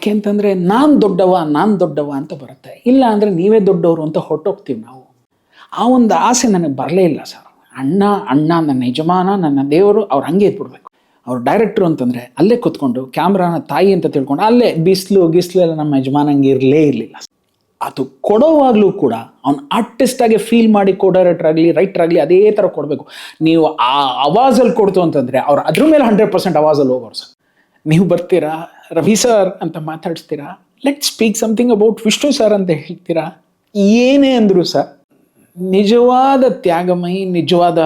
ಯಾಕೆಂತಂದರೆ ನಾನು ದೊಡ್ಡವ ನಾನು ದೊಡ್ಡವ ಅಂತ ಬರುತ್ತೆ. ಇಲ್ಲ ಅಂದರೆ ನೀವೇ ದೊಡ್ಡವರು ಅಂತ ಹೊರಟೋಗ್ತೀವಿ ನಾವು. ಆ ಒಂದು ಆಸೆ ನನಗೆ ಬರಲೇ ಇಲ್ಲ ಸರ್. ಅಣ್ಣ ಅಣ್ಣ, ನನ್ನ ಯಜಮಾನ, ನನ್ನ ದೇವರು ಅವ್ರು ಹಂಗೆ ಇದ್ಬಿಡ್ಬೇಕು. ಅವ್ರು ಡೈರೆಕ್ಟ್ರು ಅಂತಂದರೆ ಅಲ್ಲೇ ಕೂತ್ಕೊಂಡು ಕ್ಯಾಮ್ರಾನ ತಾಯಿ ಅಂತ ತಿಳ್ಕೊಂಡು ಅಲ್ಲೇ ಬಿಸಿಲು, ಗಿಸ್ಲು ಎಲ್ಲ ನಮ್ಮ ಯಜಮಾನಂಗೆ ಇರಲೇ ಇರಲಿಲ್ಲ ಅದು ಕೊಡೋವಾಗಲೂ ಕೂಡ ಅವ್ನು ಆರ್ಟಿಸ್ಟಾಗಿ ಫೀಲ್ ಮಾಡಿ ಕೋ ಡೈರೆಕ್ಟರ್ ಆಗಲಿ ರೈಟರ್ ಆಗಲಿ ಅದೇ ಥರ ಕೊಡಬೇಕು. ನೀವು ಆ ಅವಾಜಲ್ಲಿ ಕೊಡ್ತು ಅಂತಂದರೆ ಅವ್ರು ಅದ್ರ ಮೇಲೆ ಹಂಡ್ರೆಡ್ ಪರ್ಸೆಂಟ್ ಅವಾಜಲ್ಲಿ ಹೋಗೋರು ಸರ್. ನೀವು ಬರ್ತೀರಾ? ರವಿ ಸರ್ ಅಂತ ಮಾತಾಡಿಸ್ತೀರಾ? Let speak something about Vishnu sir ಅಂತ ಹೇಳ್ತೀರಾ? ಏನೇ ಅಂದರು ಸರ್, ನಿಜವಾದ ತ್ಯಾಗಮಯಿ, ನಿಜವಾದ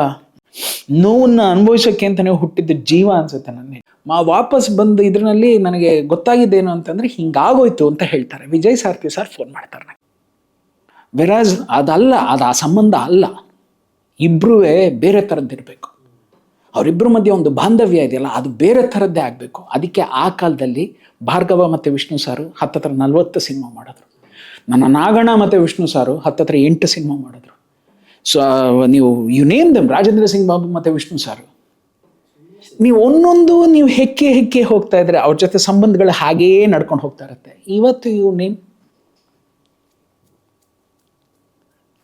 ನೋವನ್ನು ಅನುಭವಿಸೋಕ್ಕೆ ಅಂತಲೇ ಹುಟ್ಟಿದ್ದ ಜೀವ ಅನ್ಸುತ್ತೆ ನನಗೆ. ಮಾ ವಾಪಸ್ ಬಂದು ಇದರಲ್ಲಿ ನನಗೆ ಗೊತ್ತಾಗಿದ್ದೇನು ಅಂತಂದ್ರೆ ಹಿಂಗಾಗೋಯ್ತು ಅಂತ ಹೇಳ್ತಾರೆ. ವಿಜಯ್ ಸಾರ್ಥಿ ಸರ್ ಫೋನ್ ಮಾಡ್ತಾರೆ ವೆರಾಸ್ ಅದಲ್ಲ, ಅದು ಆ ಸಂಬಂಧ ಅಲ್ಲ. ಇಬ್ಬರೂ ಬೇರೆ ಥರದ್ದಿರಬೇಕು ಅವರಿಬ್ಬರ ಮಧ್ಯೆ ಒಂದು ಬಾಂಧವ್ಯ ಇದೆಯಲ್ಲ, ಅದು ಬೇರೆ ಥರದ್ದೇ ಆಗಬೇಕು. ಅದಕ್ಕೆ ಆ ಕಾಲದಲ್ಲಿ ಭಾರ್ಗವ ಮತ್ತು ವಿಷ್ಣು ಸಾರು ಹತ್ತತ್ರ ನಲ್ವತ್ತು ಸಿನಿಮಾ ಮಾಡಿದ್ರು. ನನ್ನ ನಾಗಣ್ಣ ಮತ್ತು ವಿಷ್ಣು ಸಾರು ಹತ್ತತ್ರ ಎಂಟು ಸಿನಿಮಾ ಮಾಡಿದ್ರು. ಸೊ ನೀವು you name them Rajendra Singh Babu ಮತ್ತು ವಿಷ್ಣು ಸಾರು. ನೀವು ಒಂದೊಂದು, ನೀವು ಹೆಕ್ಕೆ ಹೆಕ್ಕೆ ಹೋಗ್ತಾ ಇದ್ರೆ ಅವ್ರ ಜೊತೆ ಸಂಬಂಧಗಳು ಹಾಗೇ ನಡ್ಕೊಂಡು ಹೋಗ್ತಾ ಇರುತ್ತೆ. ಇವತ್ತು ಇವು ನೇಮ್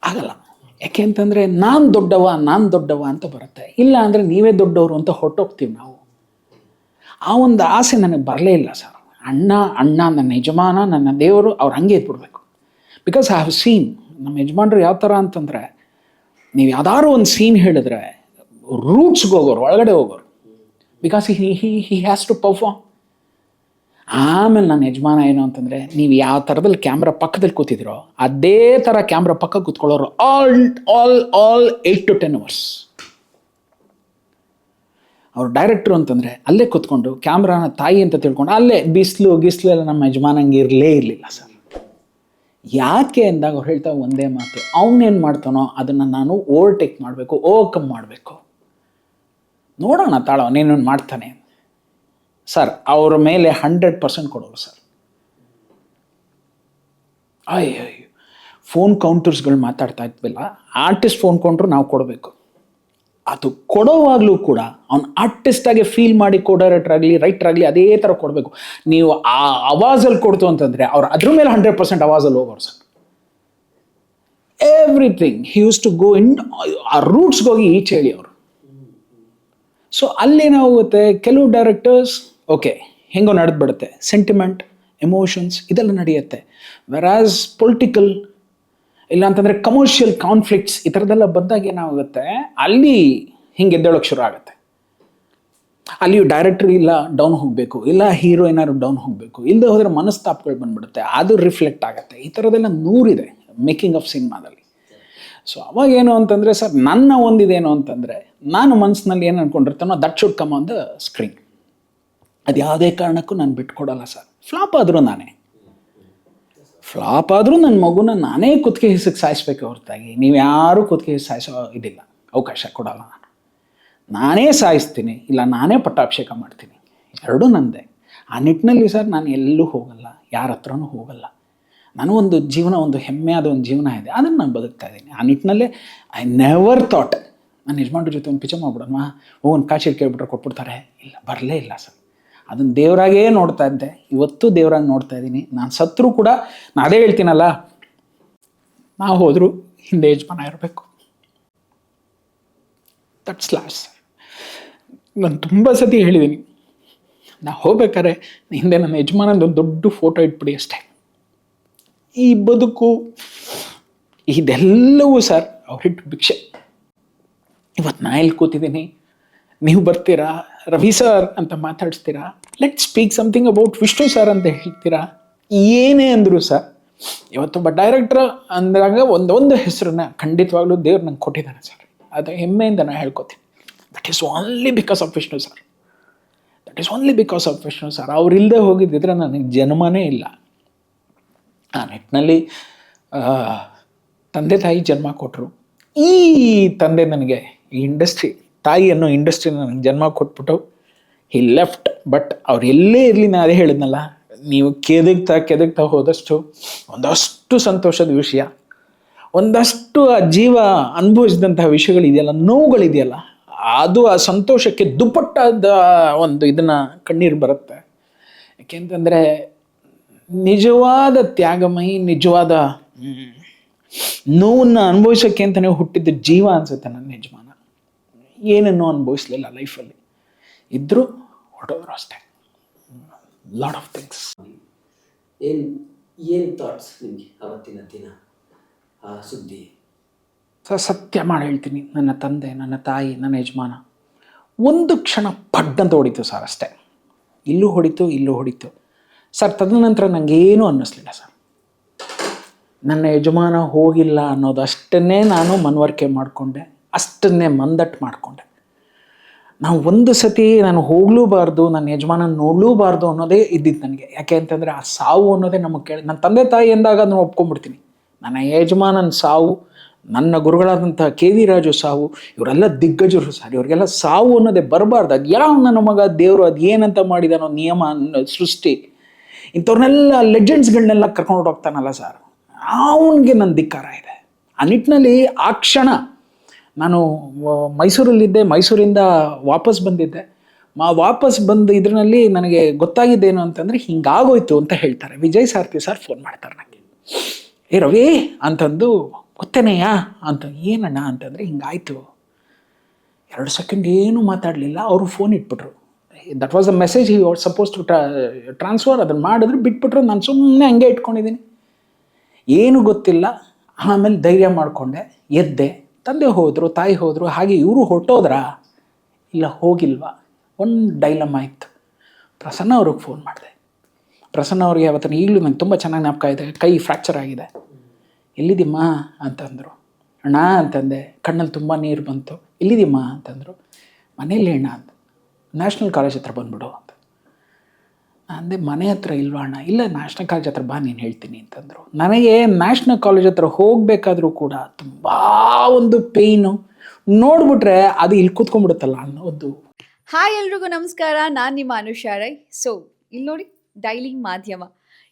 ಆಗಲ್ಲ. ಯಾಕೆ ಅಂತಂದರೆ ನಾನು ದೊಡ್ಡವ ನಾನು ದೊಡ್ಡವ ಅಂತ ಬರುತ್ತೆ. ಇಲ್ಲ ಅಂದರೆ ನೀವೇ ದೊಡ್ಡವರು ಅಂತ ಹೊರಟೋಗ್ತೀವಿ ನಾವು. ಆ ಒಂದು ಆಸೆ ನನಗೆ ಬರಲೇ ಇಲ್ಲ ಸರ್. ಅಣ್ಣ ಅಣ್ಣ, ನನ್ನ ಯಜಮಾನ, ನನ್ನ ದೇವರು ಅವ್ರು ಹಂಗೆ ಇದ್ಬಿಡ್ಬೇಕು. ಬಿಕಾಸ್ ಐ ಹ್ಯಾವ್ ಸೀನ್ ನಮ್ಮ ಯಜಮಾನ್ರು ಯಾವ ಥರ ಅಂತಂದರೆ, ನೀವು ಯಾವ್ದಾದ್ರು ಒಂದು ಸೀನ್ ಹೇಳಿದ್ರೆ ರೂಟ್ಸ್ಗೆ ಹೋಗೋರು, ಒಳಗಡೆ ಹೋಗೋರು. Because he he he has to perform ಆಮೇಲೆ ನನ್ನ ಯಜಮಾನ ಏನು ಅಂತಂದರೆ, ನೀವು ಯಾವ ಥರದಲ್ಲಿ ಕ್ಯಾಮ್ರಾ ಪಕ್ಕದಲ್ಲಿ ಕೂತಿದ್ರೋ, ಅದೇ ಥರ ಕ್ಯಾಮ್ರಾ ಪಕ್ಕ ಕೂತ್ಕೊಳ್ಳೋರು all all all eight to ten hours ಅವರು ಡೈರೆಕ್ಟ್ರು ಅಂತಂದರೆ, ಅಲ್ಲೇ ಕೂತ್ಕೊಂಡು ಕ್ಯಾಮ್ರಾನ ತಾಯಿ ಅಂತ ತಿಳ್ಕೊಂಡು, ಅಲ್ಲೇ ಬಿಸಿಲು, ಗಿಸ್ಲು ಎಲ್ಲ ನಮ್ಮ ಯಜಮಾನಂಗೆ ಇರಲೇ ಇರಲಿಲ್ಲ ಸರ್ ಯಾಕೆ ಅಂದಾಗ ಅವ್ರು ಹೇಳ್ತಾ ಒಂದೇ ಮಾತು ಅವನೇನು ಮಾಡ್ತಾನೋ ಅದನ್ನು ನಾನು ಓವರ್ಟೇಕ್ ಮಾಡಬೇಕು ಓವರ್ಕಮ್ ಮಾಡಬೇಕು. ನೋಡೋಣ ತಾಳ ಅವನೇನೇನು ಮಾಡ್ತಾನೆ ಸರ್ ಅವ್ರ ಮೇಲೆ ಹಂಡ್ರೆಡ್ ಪರ್ಸೆಂಟ್ ಕೊಡೋರು ಸರ್ ಅಯ್ಯೋ ಫೋನ್ ಕೌಂಟರ್ಸ್ಗಳು ಮಾತಾಡ್ತಾ ಇದ್ವಿಲ್ಲ. ಆರ್ಟಿಸ್ಟ್ ಫೋನ್ ಕೊಂಡ್ರು ನಾವು ಕೊಡಬೇಕು. ಅದು ಕೊಡೋವಾಗಲೂ ಕೂಡ ಅವ್ನು ಆರ್ಟಿಸ್ಟಾಗಿ ಫೀಲ್ ಮಾಡಿ ಕೋ ಡೈರೆಕ್ಟರ್ ಆಗಲಿ ರೈಟರ್ ಆಗಲಿ ಅದೇ ಥರ ಕೊಡಬೇಕು. ನೀವು ಆ ಅವಾಜಲ್ಲಿ ಕೊಡ್ತು ಅಂತಂದರೆ ಅವ್ರು ಅದ್ರ ಮೇಲೆ ಹಂಡ್ರೆಡ್ ಪರ್ಸೆಂಟ್ ಅವಾಜಲ್ಲಿ ಹೋಗೋರು sir everything he use to go in ಆ ರೂಟ್ಸ್ಗೋಗಿ ಈಚೆ ಹೇಳಿ ಅವರು ಸೊ ಅಲ್ಲೇನಾಗುತ್ತೆ ಕೆಲವು ಡೈರೆಕ್ಟರ್ಸ್ ಓಕೆ ಹೆಂಗೋ ನಡೆದ್ಬಿಡುತ್ತೆ. ಸೆಂಟಿಮೆಂಟ್ ಎಮೋಷನ್ಸ್ ಇದೆಲ್ಲ ನಡೆಯುತ್ತೆ. ವೆರಾಸ್ ಪೊಲಿಟಿಕಲ್ ಇಲ್ಲ ಅಂತಂದರೆ ಕಮರ್ಷಿಯಲ್ ಕಾನ್ಫ್ಲಿಕ್ಟ್ಸ್ ಈ ಥರದ್ದೆಲ್ಲ ಬಂದಾಗ ಏನಾಗುತ್ತೆ? ಅಲ್ಲಿ ಹಿಂಗೆ ಎದ್ದೇಳೋಕೆ ಶುರು ಆಗುತ್ತೆ. ಅಲ್ಲಿಯೂ ಡೈರೆಕ್ಟ್ರ್ ಇಲ್ಲ ಡೌನ್ ಹೋಗಬೇಕು. ಇಲ್ಲ ಹೀರೋ ಏನಾದ್ರು ಡೌನ್ ಹೋಗಬೇಕು. ಇಲ್ಲದೆ ಹೋದರೆ ಮನಸ್ತಾಪಗಳು ಬಂದ್ಬಿಡುತ್ತೆ. ಅದು ರಿಫ್ಲೆಕ್ಟ್ ಆಗುತ್ತೆ. ಈ ಥರದ್ದೆಲ್ಲ ನೂರಿದೆ ಮೇಕಿಂಗ್ ಆಫ್ ಸಿನಿಮಾದಲ್ಲಿ ಸೊ ಅವಾಗ ಏನು ಅಂತಂದರೆ ಸರ್, ನನ್ನ ಒಂದಿದೇನು ಅಂತಂದರೆ, ನಾನು ಮನಸ್ಸಿನಲ್ಲಿ ಏನು ಅನ್ಕೊಂಡಿರ್ತಾನೋ that should come on the screen ಅದು ಯಾವುದೇ ಕಾರಣಕ್ಕೂ ನಾನು ಬಿಟ್ಕೊಡಲ್ಲ ಸರ್. ಫ್ಲಾಪ್ ಆದರೂ ನಾನೇ. ಫ್ಲಾಪ್ ಆದರೂ ನನ್ನ ಮಗುನ ನಾನೇ ಕುತ್ತಿಗೆ ಹಿಸಕ್ಕೆ ಸಾಯಿಸ್ಬೇಕು ಹೊರತಾಗಿ. ನೀವು ಯಾರೂ ಕುತ್ತಿಗೆ ಸಾಯಿಸೋ ಇದಿಲ್ಲ. ಅವಕಾಶ ಕೊಡಲ್ಲ ನಾನು. ನಾನೇ ಸಾಯಿಸ್ತೀನಿ, ಇಲ್ಲ ನಾನೇ ಪಟ್ಟಾಭಿಷೇಕ ಮಾಡ್ತೀನಿ. ಎರಡೂ ನಂದೇ. ಆ ನಿಟ್ಟಿನಲ್ಲಿ ಸರ್ ನಾನು ಎಲ್ಲೂ ಹೋಗಲ್ಲ, ಯಾರ ಹತ್ರನೂ ಹೋಗಲ್ಲ. ನಾನು ಒಂದು ಜೀವನ, ಒಂದು ಹೆಮ್ಮೆಯಾದ ಒಂದು ಜೀವನ ಇದೆ. ಅದನ್ನು ನಾನು ಬದುಕ್ತಾ ಇದ್ದೀನಿ. ಆ ನಿಟ್ಟಿನಲ್ಲೇ ಐ ನೆವರ್ ಥಾಟ್ ನನ್ನ ಯಜಮಾನ್ರ ಜೊತೆ ಒಂದು ಪಿಚರ್ ಮಾಡ್ಬಿಡೋಣ. ಓ, ಒಂದು ಕಾಶಿ ಕೇಳ್ಬಿಟ್ರೆ ಕೊಟ್ಬಿಡ್ತಾರೆ. ಇಲ್ಲ, ಬರಲೇ ಇಲ್ಲ ಸರ್. ಅದನ್ನು ದೇವರಾಗೇ ನೋಡ್ತಾ ಇದ್ದೆ. ಇವತ್ತು ದೇವರಾಗಿ ನೋಡ್ತಾ ಇದ್ದೀನಿ ನಾನು ಸತ್ರು ಕೂಡ ನಾನು ಅದೇ ಹೇಳ್ತೀನಲ್ಲ, ನಾವು ಹೋದರೂ ಹಿಂದೆ ಯಜಮಾನ ಇರಬೇಕು. ದಟ್ಸ್ ಲಾಸ್ ನಾನು ತುಂಬ ಸತಿ ಹೇಳಿದ್ದೀನಿ ನಾ ಹೋಗ್ಬೇಕಾದ್ರೆ ಹಿಂದೆ ನನ್ನ ಯಜಮಾನದ ಒಂದು ದೊಡ್ಡ ಫೋಟೋ ಇಟ್ಬಿಡಿ ಅಷ್ಟೇ. ಈ ಬದುಕು, ಇದೆಲ್ಲವೂ ಸರ್ ಅವ್ರಿಟ್ಟು ಭಿಕ್ಷೆ. ಇವತ್ತು ನಾ ಎಲ್ಲಿ ಕೂತಿದ್ದೀನಿ ನೀವು ಬರ್ತೀರಾ? ರವಿ ಸರ್ ಅಂತ ಮಾತಾಡಿಸ್ತೀರಾ? Let speak something about Vishnu sir ಅಂತ ಹೇಳ್ತೀರಾ? ಏನೇ ಅಂದರು ಸರ್ ಇವತ್ತೊಬ್ಬ ಡೈರೆಕ್ಟರ್ ಅಂದಾಗ ಒಂದೊಂದು ಹೆಸರನ್ನ ಖಂಡಿತವಾಗ್ಲೂ ದೇವ್ರು ನಂಗೆ ಕೊಟ್ಟಿದ್ದಾನೆ ಸರ್. ಅದು ಹೆಮ್ಮೆಯಿಂದ ನಾನು ಹೇಳ್ಕೊತೀನಿ. That is only because of Vishnu sir that is only because of Vishnu sir ಅವರಿಲ್ಲದೆ ಹೋಗಿದ್ದಿದ್ರೆ ನನಗೆ ಜನ್ಮನೇ ಇಲ್ಲ. ಆ ನಿಟ್ಟಿನಲ್ಲಿ ತಂದೆ ತಾಯಿ ಜನ್ಮ ಕೊಟ್ಟರು ಈ ತಂದೆ ನನಗೆ ಈ ಇಂಡಸ್ಟ್ರಿ ತಾಯಿ ಅನ್ನೋ ಇಂಡಸ್ಟ್ರಿನ ನನಗೆ ಜನ್ಮ ಕೊಟ್ಬಿಟ್ಟು ಹಿ ಲೆಫ್ಟ್ ಬಟ್ ಅವ್ರು ಎಲ್ಲೇ ಇರಲಿ ನಾನು ಅದೇ ಹೇಳಿದ್ನಲ್ಲ, ನೀವು ಕೆದಗ್ತಾ ಕೆದಗ್ತಾ ಹೋದಷ್ಟು ಒಂದಷ್ಟು ಸಂತೋಷದ ವಿಷಯ. ಒಂದಷ್ಟು ಆ ಜೀವ ಅನುಭವಿಸಿದಂತಹ ವಿಷಯಗಳಿದೆಯಲ್ಲ, ನೋವುಗಳಿದೆಯಲ್ಲ, ಅದು ಆ ಸಂತೋಷಕ್ಕೆ ದುಪ್ಪಟ್ಟಾದ ಒಂದು ಇದನ್ನು ಕಣ್ಣೀರು ಬರುತ್ತೆ. ಯಾಕೆಂತಂದರೆ ನಿಜವಾದ ತ್ಯಾಗಮಯಿ, ನಿಜವಾದ ನೋವನ್ನು ಅನುಭವಿಸೋಕ್ಕೆ ಅಂತಲೇ ಹುಟ್ಟಿದ ಜೀವ ಅನ್ಸುತ್ತೆ ನನ್ನ ಯಜಮಾನ. ಏನನ್ನೂ ಅನುಭವಿಸಲಿಲ್ಲ ಲೈಫಲ್ಲಿ. ಇದ್ದರೂ ಹೊರಟೋದ್ರು ಅಷ್ಟೇ. ಲಾಟ್ ಆಫ್ ಥಿಂಗ್ಸ್ ಏನು ಏನು ಥಾಟ್ಸ್ ನಿಮಗೆ ಅವತ್ತಿನ ದಿನ? ಆ ಸುದ್ದಿ? ಸತ್ಯ ಮಾಡಿ ಹೇಳ್ತೀನಿ. ನನ್ನ ತಂದೆ ನನ್ನ ತಾಯಿ ನನ್ನ ಯಜಮಾನ. ಒಂದು ಕ್ಷಣ ಪಡ್ಡಂತ ಹೊಡಿತು ಸರ್ ಅಷ್ಟೇ. ಇಲ್ಲೂ ಹೊಡಿತು ಇಲ್ಲೂ ಹೊಡಿತು. ಸರ್ ತದನಂತರ ನನಗೇನು ಅನ್ನಿಸ್ಲಿಲ್ಲ ಸರ್ ನನ್ನ ಯಜಮಾನ ಹೋಗಿಲ್ಲ ಅನ್ನೋದಷ್ಟನ್ನೇ ನಾನು ಮನವರಿಕೆ ಮಾಡಿಕೊಂಡೆ. ಅಷ್ಟನ್ನೇ ಮಂದಟ್ಟು ಮಾಡಿಕೊಂಡೆ. ನಾವು ಒಂದು ಸತಿ ನಾನು ಹೋಗ್ಲೂಬಾರ್ದು ನನ್ನ ಯಜಮಾನ ನೋಡ್ಲೂಬಾರ್ದು ಅನ್ನೋದೇ ಇದ್ದಿದ್ದು ನನಗೆ. ಯಾಕೆ ಅಂತಂದರೆ ಆ ಸಾವು ಅನ್ನೋದೇ ನಮಗೆ ಕೇಳಿ ನನ್ನ ತಂದೆ ತಾಯಿ ಎಂದಾಗ ಅದನ್ನು ಒಪ್ಕೊಂಡ್ಬಿಡ್ತೀನಿ. ನನ್ನ ಯಜಮಾನನ ಸಾವು, ನನ್ನ ಗುರುಗಳಾದಂಥ ಕೆ ವಿ ರಾಜು ಸಾವು, ಇವರೆಲ್ಲ ದಿಗ್ಗಜರು ಸರ್. ಇವರಿಗೆಲ್ಲ ಸಾವು ಅನ್ನೋದೇ ಬರಬಾರ್ದು. ಅದು ಯಾವ ನನ್ನ ಮಗ, ದೇವರು, ಅದು ಏನಂತ ನಿಯಮ ಅನ್ನೋ ಸೃಷ್ಟಿ. ಇಂಥವ್ರನ್ನೆಲ್ಲ ಲೆಜೆಂಡ್ಸ್ಗಳನ್ನೆಲ್ಲ ಕರ್ಕೊಂಡು ಹೋಗ್ತಾನಲ್ಲ ಸರ್. ಅವನಿಗೆ ನನ್ನ ಧಿಕ್ಕಾರ ಇದೆ. ಆ ನಿಟ್ಟಿನಲ್ಲಿ ಆ ಕ್ಷಣ ನಾನು ಮೈಸೂರಲ್ಲಿದ್ದೆ, ಮೈಸೂರಿಂದ ವಾಪಸ್ ಬಂದಿದ್ದೆ. ಮಾ, ವಾಪಸ್ ಬಂದು ಇದರಲ್ಲಿ ನನಗೆ ಗೊತ್ತಾಗಿದ್ದೇನು ಅಂತಂದರೆ, ಹಿಂಗಾಗೋಯ್ತು ಅಂತ ಹೇಳ್ತಾರೆ. ವಿಜಯ್ ಸಾರ್ಥಿ ಸರ್ ಫೋನ್ ಮಾಡ್ತಾರೆ ನನಗೆ ಏ ರವಿ, ಅಂತಂದು ಗೊತ್ತೇನೆಯಾ ಅಂತ, ಏನಣ್ಣ? ಅಂತಂದರೆ, ಹಿಂಗಾಯಿತು. ಎರಡು ಸೆಕೆಂಡ್ ಏನೂ ಮಾತಾಡಲಿಲ್ಲ. ಅವರು phone ಇಟ್ಬಿಟ್ರು. That was a message he suppose to transfer ಅದನ್ನು ಮಾಡಿದ್ರು, ಬಿಟ್ಬಿಟ್ರು. ನಾನು ಸುಮ್ಮನೆ ಹಂಗೆ ಇಟ್ಕೊಂಡಿದ್ದೀನಿ. ಏನು ಗೊತ್ತಿಲ್ಲ. ಆಮೇಲೆ ಧೈರ್ಯ ಮಾಡಿಕೊಂಡೆ. ಎದ್ದೆ. ತಂದೆ ಹೋದರು, ತಾಯಿ ಹೋದರು, ಹಾಗೆ ಇವರು ಹೊರಟೋದ್ರಾ? ಇಲ್ಲ, ಹೋಗಿಲ್ವಾ? ಒಂದು ಡೈಲಮ್ಮ ಇತ್ತು. ಪ್ರಸನ್ನ ಅವ್ರಿಗೆ ಫೋನ್ ಮಾಡಿದೆ. ಪ್ರಸನ್ನ ಅವ್ರಿಗೆ ಅವತ್ತಿನ ಈಗಲೂ ನಂಗೆ ತುಂಬ ಚೆನ್ನಾಗಿ ಜ್ಞಾಪಕ ಇದೆ. ಕೈ ಫ್ರ್ಯಾಕ್ಚರ್ ಆಗಿದೆ. ಎಲ್ಲಿದ್ದೀಮ್ಮ? ಅಂತಂದರು. ಅಣ್ಣ, ಅಂತಂದೆ. ಕಣ್ಣಲ್ಲಿ ತುಂಬ ನೀರು ಬಂತು. ಎಲ್ಲಿದ್ದೀಮ್ಮ? ಅಂತಂದರು. ಮನೆಯಲ್ಲಿ ಅಣ್ಣ ಅಂತ. ನ್ಯಾಷನಲ್ ಕಾಲೇಜ್ ಹತ್ರ ಬಂದ್ಬಿಡು ಅಂತ. ಅಂದೆ ಮನೆ ಹತ್ರ ಇಲ್ವಾ ಅಣ್ಣ? ಇಲ್ಲ ನ್ಯಾಷನಲ್ ಕಾಲೇಜ್ ಹತ್ರ ಬಾ, ನೀನು ಹೇಳ್ತೀನಿ ಅಂತಂದರು. ನನಗೆ ನ್ಯಾಷನಲ್ ಕಾಲೇಜ್ ಹತ್ರ ಹೋಗಬೇಕಾದ್ರೂ ಕೂಡ ತುಂಬ ಒಂದು ಪೇಯ್ನು ನೋಡ್ಬಿಟ್ರೆ ಅದು ಇಲ್ಲಿ ಕೂತ್ಕೊಂಡ್ಬಿಡುತ್ತಲ್ಲ ಅನ್ನೋದು. ಹಾಯ್ ಎಲ್ರಿಗೂ ನಮಸ್ಕಾರ. ನಾನು ನಿಮ್ಮ ಅನುಷಾ ರೈ. ಸೊ ಇಲ್ಲಿ ನೋಡಿ ಡೈಲಿ ಮಾಧ್ಯಮ.